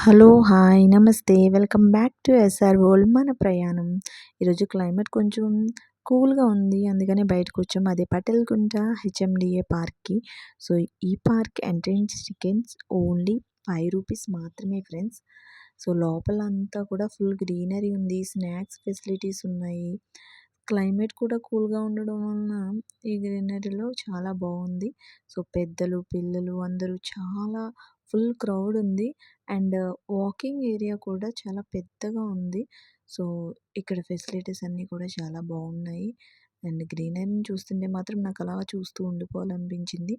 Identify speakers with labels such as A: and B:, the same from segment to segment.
A: Hello hi నమస్తే. Welcome back to SR world మన ప్రయాణం. ఈరోజు క్లైమేట్ కొంచెం కూల్గా ఉంది. అందుకని బయటకు వచ్చాము అదే పటేల్గుంట హెచ్ఎండిఏ పార్క్కి. సో ఈ park entrance tickets only five rupees మాత్రమే ఫ్రెండ్స్. సో లోపల అంతా కూడా ఫుల్ గ్రీనరీ ఉంది. స్నాక్స్ ఫెసిలిటీస్ ఉన్నాయి. క్లైమేట్ కూడా కూల్గా ఉండడం వలన ఈ గ్రీనరీలో చాలా బాగుంది సో పెద్దలు పిల్లలు అందరూ చాలా ఫుల్ క్రౌడ్ ఉంది. అండ్ వాకింగ్ ఏరియా కూడా చాలా పెద్దగా ఉంది. సో ఇక్కడ ఫెసిలిటీస్ అన్నీ కూడా చాలా బాగున్నాయి అండ్ గ్రీనరీని చూస్తుంటే మాత్రం నాకు అలా చూస్తూ ఉండిపోవాలనిపించింది.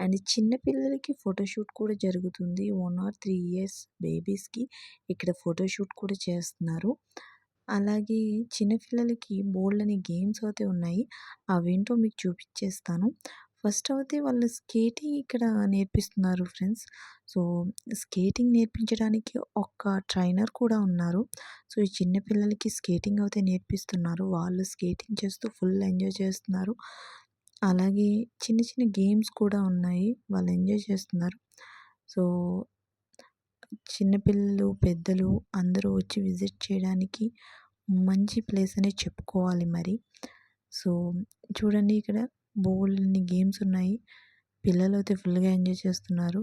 A: అండ్ చిన్నపిల్లలకి ఫోటోషూట్ కూడా జరుగుతుంది. వన్ ఆర్ త్రీ ఇయర్స్ బేబీస్కి ఇక్కడ ఫోటోషూట్ కూడా చేస్తున్నారు. అలాగే చిన్నపిల్లలకి బోల్డని గేమ్స్ అయితే ఉన్నాయి. అవేంటో మీకు చూపించేస్తాను ఫస్ట్ అయితే వాళ్ళు స్కేటింగ్ ఇక్కడ నేర్పిస్తున్నారు ఫ్రెండ్స్. సో స్కేటింగ్ నేర్పించడానికి ఒక ట్రైనర్ కూడా ఉన్నారు. సో ఈ చిన్న పిల్లలకి స్కేటింగ్ అయితే నేర్పిస్తున్నారు. వాళ్ళు స్కేటింగ్ చేస్తూ ఫుల్ ఎంజాయ్ చేస్తున్నారు. అలాగే చిన్న చిన్న గేమ్స్ కూడా ఉన్నాయి. వాళ్ళు ఎంజాయ్ చేస్తున్నారు. సో చిన్నపిల్లలు పెద్దలు అందరూ వచ్చి విజిట్ చేయడానికి మంచి ప్లేస్ అని చెప్పుకోవాలి మరి. సో చూడండి ఇక్కడ బోల్డ్ని గేమ్స్ ఉన్నాయి. పిల్లలు అయితే ఫుల్గా ఎంజాయ్ చేస్తున్నారు.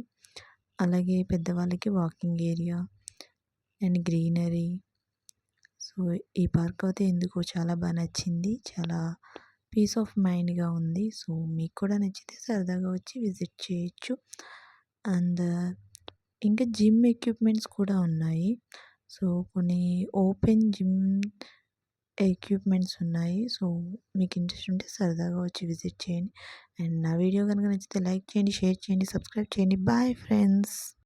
A: అలాగే పెద్దవాళ్ళకి walking area and greenery. So ఈ పార్క్ అయితే ఎందుకో చాలా బాగా నచ్చింది. చాలా పీస్ ఆఫ్ మైండ్గా ఉంది. సో మీకు కూడా నచ్చితే సరదాగా వచ్చి విజిట్ చేయొచ్చు. అండ్ ఇంకా జిమ్ ఎక్విప్మెంట్స్ కూడా ఉన్నాయి. సో కొన్ని ఓపెన్ జిమ్ ఎక్విప్మెంట్స్ ఉన్నాయి. సో మీకు ఇంట్రెస్ట్ ఉంటే సరదాగా వచ్చి విజిట్ చేయండి. అండ్ నా వీడియో కనుక నచ్చితే లైక్ చేయండి షేర్ చేయండి సబ్స్క్రైబ్ చేయండి. Bye friends.